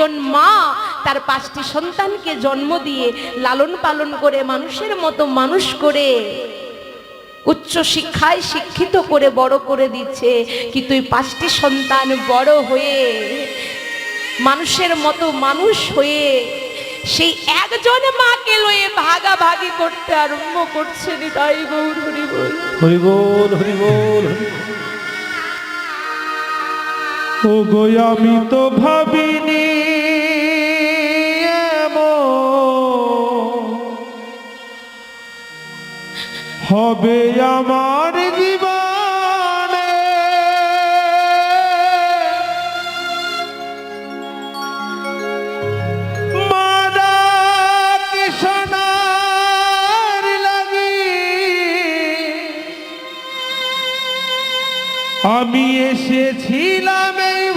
একজন মা তার পাঁচটি সন্তানকে জন্ম দিয়ে লালন পালন করে মানুষের মতো মানুষ করে। উচ্চ শিক্ষায় শিক্ষিত করে, বড় করে দিচ্ছে। কিন্তু এই পাঁচটি সন্তান বড় হয়ে, মানুষের মতো মানুষ হয়ে সেই একজন মাকে লয়ে ভাগাভাগি করতে আরম্ভ করছে তাই গৌর হরি বল। হরি বল হরি বল হরি বল। ও গো আমি তো ভাবিনি হবে আমার জীবনে। মারা লাগি। আমি এসেছিলাম এই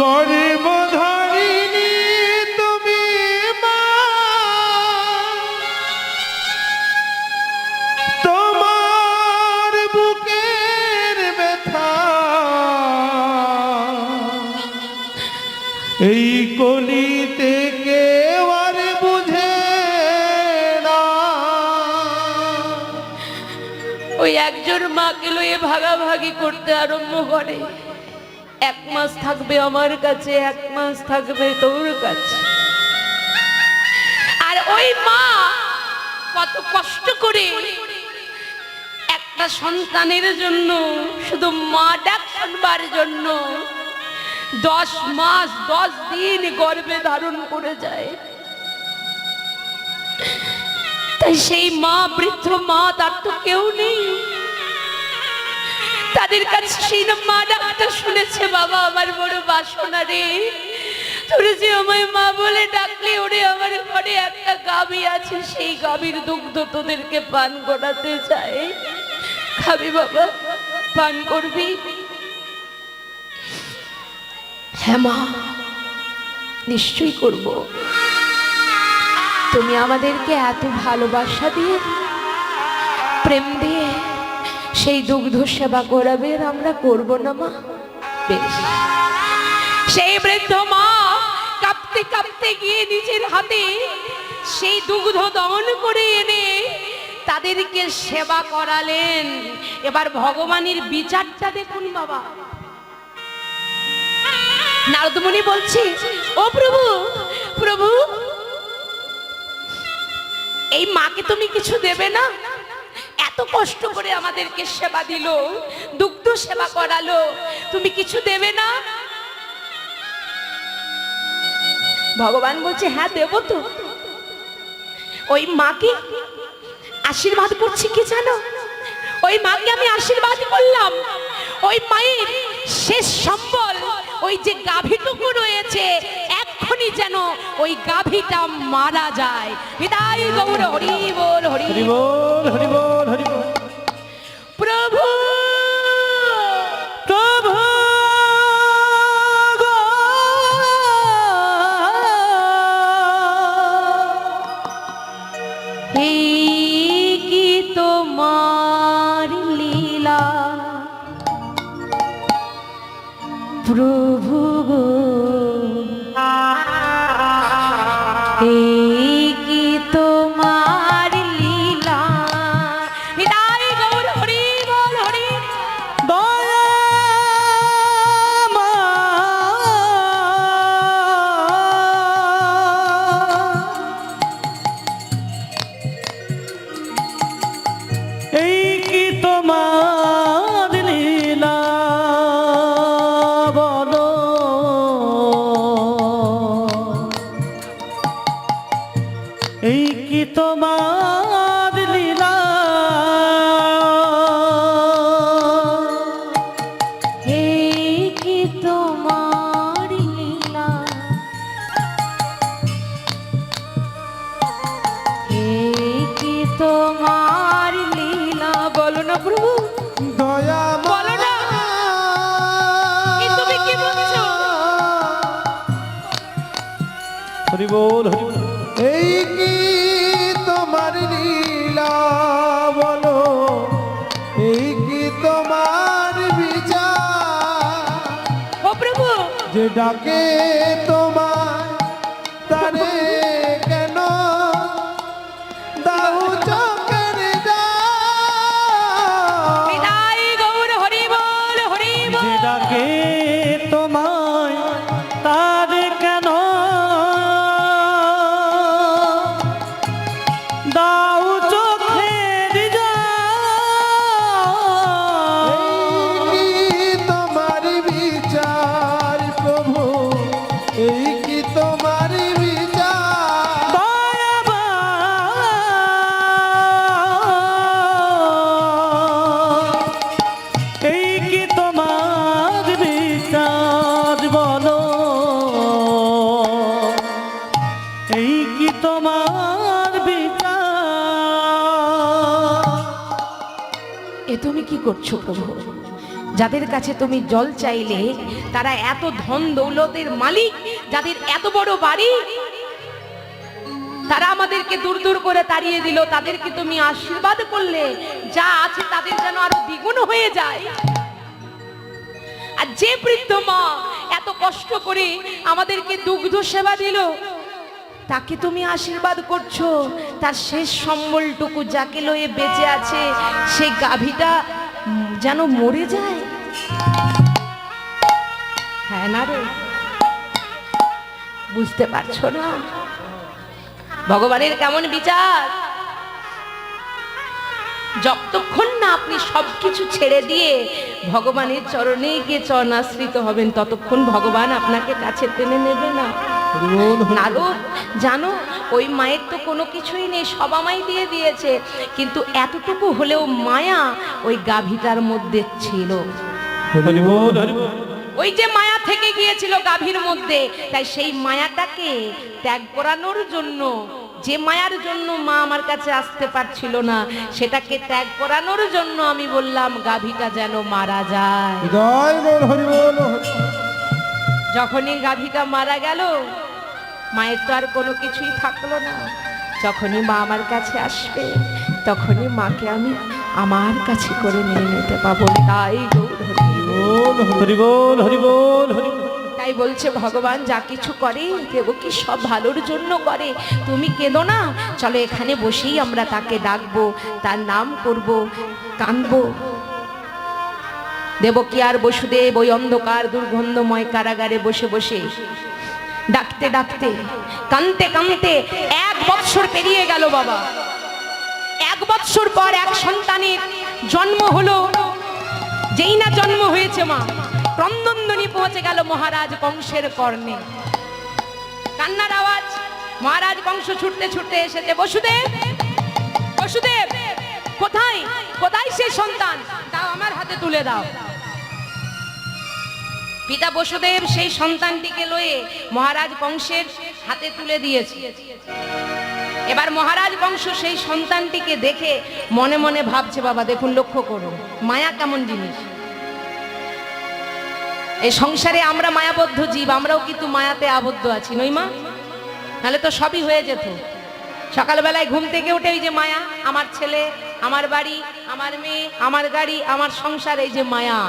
গরিব ধরিনি তুমি তোমার বুকের ব্যথা। এই কলিতে কেউ আর বুঝে না। ওই একজন মাকে লয়ে ভাগাভাগি করতে আরম্ভ করে। এক মাস থাকবে আমার কাছে, এক মাস থাকবে তোর কাছে। আর ওই মা কত কষ্ট করে একটা সন্তানের জন্য, শুধু মা ডাক শুনবার জন্য দশ মাস, দশ দিন গর্ভে ধারণ করে যায়। তাই সেই মা, বৃদ্ধ মা, তার তো কেউ নেই। তাদের কাছে সেই ডাকটা শুনেছে, বাবা আমার বড় বাসনা রে। তোরে যে আমায় মা বলে ডাকলে, ওরে আমার ঘরে একটা গাবি আছে, সেই গাবির দুগ্ধ তোদেরকে পান করাতে চায় খাবি বাবা, পান করবি? হ্যাঁ মা, নিশ্চয়ই করব। তুমি আমাদেরকে এত ভালোবাসা দিয়ে, প্রেম দিয়ে সেই দুগ্ধ সেবা করাবে আমরা করব না মা। সেই বৃদ্ধ মা কাঁপতে কাঁপতে গিয়ে নিজের হাতে সেই দুগ্ধ দমন করে এনে তাদেরকে সেবা করালেন। এবার ভগবানের বিচারটা দেখুন বাবা। নারদমণি বলছি, ও প্রভু প্রভু, এই মাকে তুমি কিছু দেবে না? এত কষ্ট করে আমাদেরকে সেবা দিল, দুগ্ধ সেবা করালো, তুমি কিছু দেবে না? ভগবান বলছে হ্যাঁ দেব তো। ওই মাকে আশীর্বাদ করছি কি জানো? ওই মাকে আমি আশীর্বাদ করলাম। ওই মায়ের শেষ সম্বল, ওই যে গাভীটুকু রয়েছে, এক্ষুনি যেন ওই গাভীটা মারা যায়। বিদায়, গৌর, হরি বল হরি বল হরি বল। প্রভু প্রভু। কি তোমার লীলা প্রভু গো এই হরি বল হরি বল। এই কি তোমার লীলা বলো? এই কি তোমার বিচার? ও প্রভু! যে ডাকে তোমার কি করছ প্রভু? যাদের কাছে তুমি জল চাইলে, তারা এত ধন দৌলতের মালিক, যাদের এত বড় বাড়ি, তারা আমাদেরকে দূর দূর করে তাড়িয়ে দিল, তাদেরকে তুমি আশীর্বাদ করলে, যা আছে তাদের যেন আরও দ্বিগুণ হয়ে যায়। আর যে বৃদ্ধ মা এত কষ্ট করে আমাদেরকে দুগ্ধ সেবা দিল, তাকে তুমি আশীর্বাদ করছ। তার শেষ সম্বলটুকু যাকে লয়ে বেঁচে আছে, সেই গাভীটা যেন মরে যায়। হ্যাঁ না রে। বুঝতে পারছ না? ভগবানের কেমন বিচার? যতক্ষণ না আপনি সবকিছু ছেড়ে দিয়ে ভগবানের চরণে গিয়ে চরণাশ্রিত হবেন, ততক্ষণ ভগবান আপনাকে কাছে টেনে নেবে না। নারদ জানো ওই মায়ের তো কোনো কিছুই নেই সব আমায় দিয়ে দিয়েছে। কিন্তু এতটুকু হলেও মায়া ওই গাভীটার মধ্যে ছিল। ওই যে মায়া থেকে গিয়েছিল গাভীর মধ্যে তাই সেই মায়াটাকে ত্যাগ করানোর জন্য যে মায়ার জন্য মা আমার কাছে আসতে পারছিল না সেটাকে ত্যাগ করানোর জন্য আমি বললাম গাভীটা যেন মারা যায়। যখনই গাভীটা মারা গেল মায়ের তো আর কোনো কিছুই থাকল না। যখনই মা আমার কাছে আসবে তখনই মাকে আমি আমার কাছে করে নিয়ে নিতে পাবো। তাই। তাই বলছে ভগবান যা কিছু করে দেবকী সব ভালোর জন্য করে? তুমি কেঁদো না চলো এখানে বসেই আমরা তাকে ডাকবো তার নাম করব কাঁদবো দেবকী আর বসুদেব ওই অন্ধকার দুর্গন্ধময় কারাগারে বসে বসে ডাকতে ডাকতে, কানতে কানতে এক বৎসর পেরিয়ে গেল বাবা। এক বৎসর পর এক সন্তানের জন্ম হলো। যেই না জন্ম হয়েছে মা, ক্রন্দনধ্বনি পৌঁছে গেল মহারাজ কংসের কর্ণে। কান্নার আওয়াজ, মহারাজ কংস ছুটতে ছুটতে এসেছে। বসুদেব বসুদেব, কোথায়? কোথায় সে সন্তান? দাও আমার হাতে তুলে দাও। পিতা বসুদেব সেই সন্তানটিকে লয়ে মহারাজ বংশের হাতে তুলে দিয়েছে। এবার মহারাজ বংশ সেই সন্তানটিকে দেখে মনে মনে ভাবছে, বাবা, দেখুন, লক্ষ্য করুন, মায়া কেমন জিনিস। এই সংসারে আমরা মায়াবদ্ধ জীব, আমরাও কিন্তু মায়াতে আবদ্ধ আছি, নই মা? তাহলে তো সবই হয়ে যেত। সকালবেলায় ঘুম থেকে উঠে এই যে মায়া, আমার ছেলে, আমার বাড়ি, আমার মেয়ে, আমার গাড়ি, আমার সংসার, এই যে মায়া।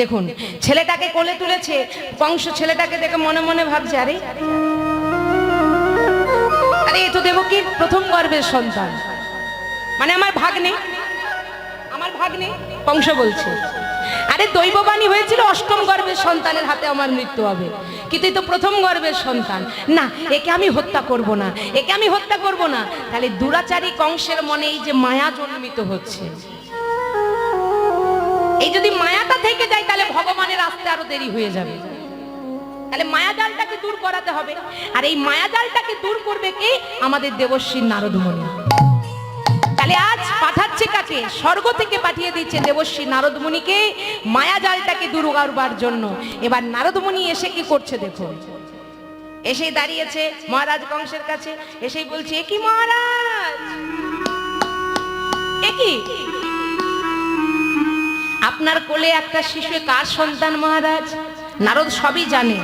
দেখুন, ছেলেটাকে কোলে তুলেছে কংস ছেলেটাকে দেখে মনে মনে ভাবছে, আরে আরে এ তো দেবকীর প্রথম গর্বের সন্তান। মানে আমার ভাগ্নে আমার ভাগ্নে কংস বলছে, আরে দৈববাণী হয়েছিল অষ্টম গর্ভের সন্তানের হাতে আমার মৃত্যু হবে কিন্তু তো প্রথম গর্বের সন্তান? না, একে আমি হত্যা করব না, একে আমি হত্যা করব না। তাহলে দুরাচারী কংসের মনে এই যে মায়া জন্মিত হচ্ছে। এই যদি মায়াটা থেকে যায়, তাহলে ভগবানের আসতে আরও দেরি হয়ে যাবে। তাহলে মায়াজালটাকে দূর করাতে হবে। আর এই মায়াজালটাকে দূর করবে কে? আমাদের দেবশ্রী নারদমণি। তাহলে আজ পাঠাচ্ছে কাকে? স্বর্গ থেকে পাঠিয়ে দিচ্ছে দেবশ্রী নারদমণিকে মায়াজালটাকে দূর করবার জন্য। এবার নারদমণি এসে কি করছে দেখো। এসেই দাঁড়িয়েছে মহারাজ কংসের কাছে। এসেই বলছে "এ কি মহারাজ! এ কি আপনার কোলে একটা শিশু কার সন্তান, মহারাজ? নারদ সবই জানে।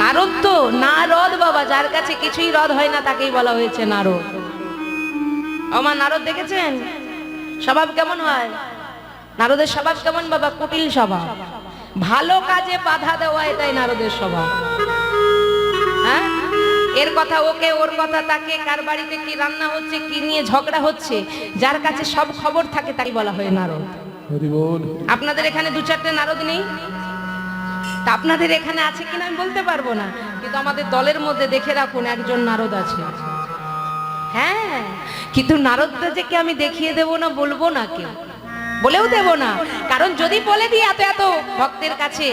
নারদ তো নারদ বাবা, যার কাছে কিছুই রদ হয় না, তাকেই বলা হয়েছে নারদ। আমার নারদ দেখেছেন? স্বভাব কেমন হয়? নারদের স্বভাব কেমন বাবা? কুটিল স্বভাব। ভালো কাজে বাধা দেওয়া, এটাই নারদের স্বভাব। এর কথা ওকে ওর কথা তাকে কার বাড়িতে কি রান্না হচ্ছে কি নিয়ে ঝগড়া হচ্ছে যার কাছে সব খবর থাকে তাই বলা হয় নারদ। আপনাদের এখানে দু চারটে নারদ নেই? তা আপনাদের এখানে আছে কিনা আমি বলতে পারব না কিন্তু আমাদের দলের মধ্যে দেখে রাখুন একজন নারদ আছে। হ্যাঁ কিন্তু নারদটা যে কি আমি দেখিয়ে দেব না বলব না কেউ? বলেও দেব না। কারণ যদি বলে দিই এত এত ভক্তের কাছে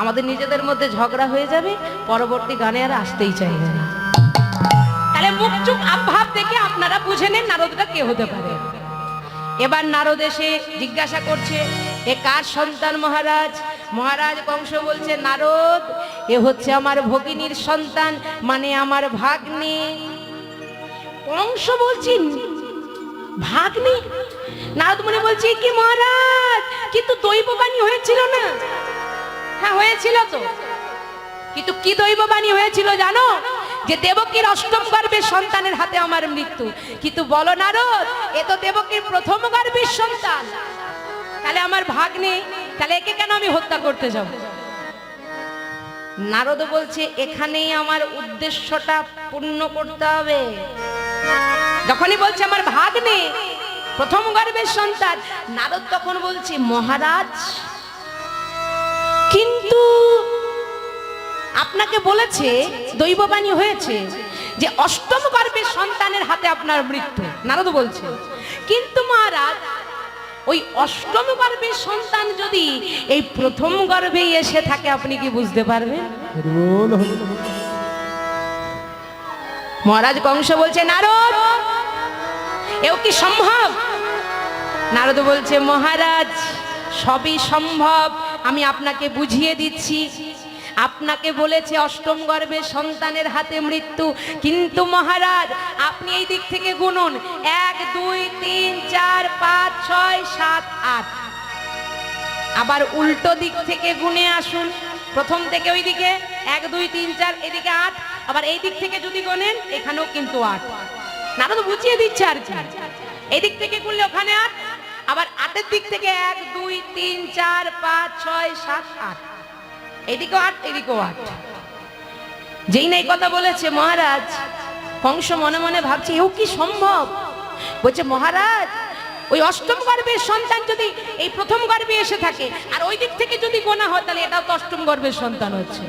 আমাদের নিজেদের মধ্যে ঝগড়া হয়ে যাবে, পরবর্তী গানে আর আসতেই চাইবে না। তাহলে মুখ চুপ আভাব দেখে আপনারা বুঝে নেন নারদটা কে হতে পারে। এবার নারদ এসে জিজ্ঞাসা করছে, এ কার সন্তান মহারাজ? মহারাজ কংস বলছে, নারদ, এ হচ্ছে আমার ভগিনীর সন্তান মানে আমার ভাগ্নে। কংস বলছি, ভাগ্নে? নারদ মনে বলছে কি মহারাজ? কিন্তু দৈববাণী হয়েছিল না? হ্যাঁ হয়েছিল তো। কিন্তু কি দৈববাণী হয়েছিল জানো? যে দেবকীর অষ্টম গর্ভের সন্তানের হাতে আমার মৃত্যু। কিন্তু বলো নারদ, এ তো দেবকীর প্রথম গর্ভের সন্তান। তাহলে আমার ভাগ নেই তাহলে একে কেন আমি হত্যা করতে যাব? নারদ বলছে, এখানেই আমার উদ্দেশ্যটা পূর্ণ করতে হবে। যখনই বলছে আমার ভাগ নেই প্রথম গর্ভের সন্তান, নারদ তখন বলছে, মহারাজ কিন্তু আপনাকে বলেছে দৈববাণী হয়েছে যে অষ্টম গর্ভের সন্তানের হাতে আপনার মৃত্যু। নারদ বলছে কিন্তু মহারাজ ওই অষ্টম গর্ভের সন্তান যদি এই প্রথম গর্ভেই এসে থাকে আপনি কি বুঝতে পারবেন? বল। মহারাজ কংস বলছে নারদ এও কি সম্ভব? নারদ বলছে মহারাজ সবই সম্ভব। আমি আপনাকে বুঝিয়ে দিচ্ছি। আপনাকে বলেছে অষ্টম গর্ভের সন্তানের হাতে মৃত্যু। কিন্তু মহারাজ, আপনি এই দিক থেকে গুনুন। এক, দুই, তিন, চার, পাঁচ, ছয়, সাত, আট। আবার উল্টো দিক থেকে গুনে আসুন। প্রথম থেকে ওই দিকে এক, দুই, তিন, চার, এদিকে আট। আবার এই দিক থেকে যদি গোনেন, এখানেও কিন্তু আট। না তো বুঝিয়ে দিচ্ছে আর কি। এই দিক থেকে গুনলে ওখানে আট আবার আটের দিক থেকে এক, দুই, তিন, চার, পাঁচ, ছয়, সাত, আট। এদিকেও আট এদিকেও আট। যেই না কথা বলেছে মহারাজ, কংস মনে মনে ভাবছে, এও কি সম্ভব? বলছে, মহারাজ, ওই অষ্টম গর্ভের সন্তান যদি এই প্রথম গর্ভে এসে থাকে, আর ওই দিক থেকে যদি গোনা হয়, তাহলে এটাও তো অষ্টম গর্ভের সন্তান হচ্ছে।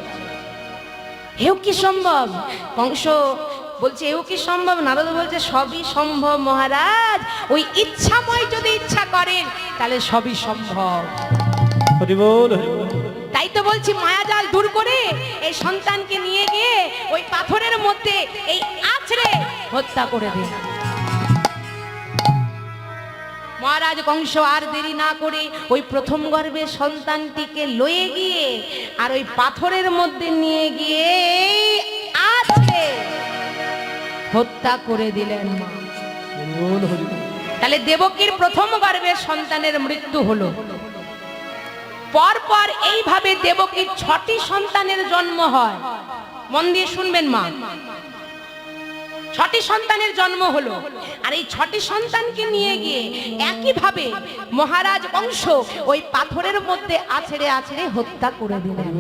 এও কি সম্ভব? কংস বলছে এও কি সম্ভব? নারদ বলছে সবই সম্ভব মহারাজ। ওই ইচ্ছাময় যদি ইচ্ছা করেন তাহলে সবই সম্ভব। তাই তো বলছি মায়াজাল দূর করে এই সন্তানকে নিয়ে গিয়ে ওই পাথরের মধ্যে এই আছড়ে হত্যা করে দিন। মহারাজ কংস আর দেরি না করে ওই প্রথম গর্ভের সন্তানটিকে লয়ে গিয়ে আর ওই পাথরের মধ্যে নিয়ে গিয়ে আছে হত্যা করে দিলেন মা। তাহলে দেবকীর প্রথম গর্ভের সন্তানের মৃত্যু হলো। পরপর এইভাবে দেবকীর ছটি সন্তানের জন্ম হয়। মন দিয়ে শুনবেন মা। ছটি সন্তানের জন্ম হলো। আর এই ছটি সন্তানকে নিয়ে গিয়ে একইভাবে মহারাজ বংশ ওই পাথরের মধ্যে আছড়ে আছড়ে হত্যা করে দিলেন।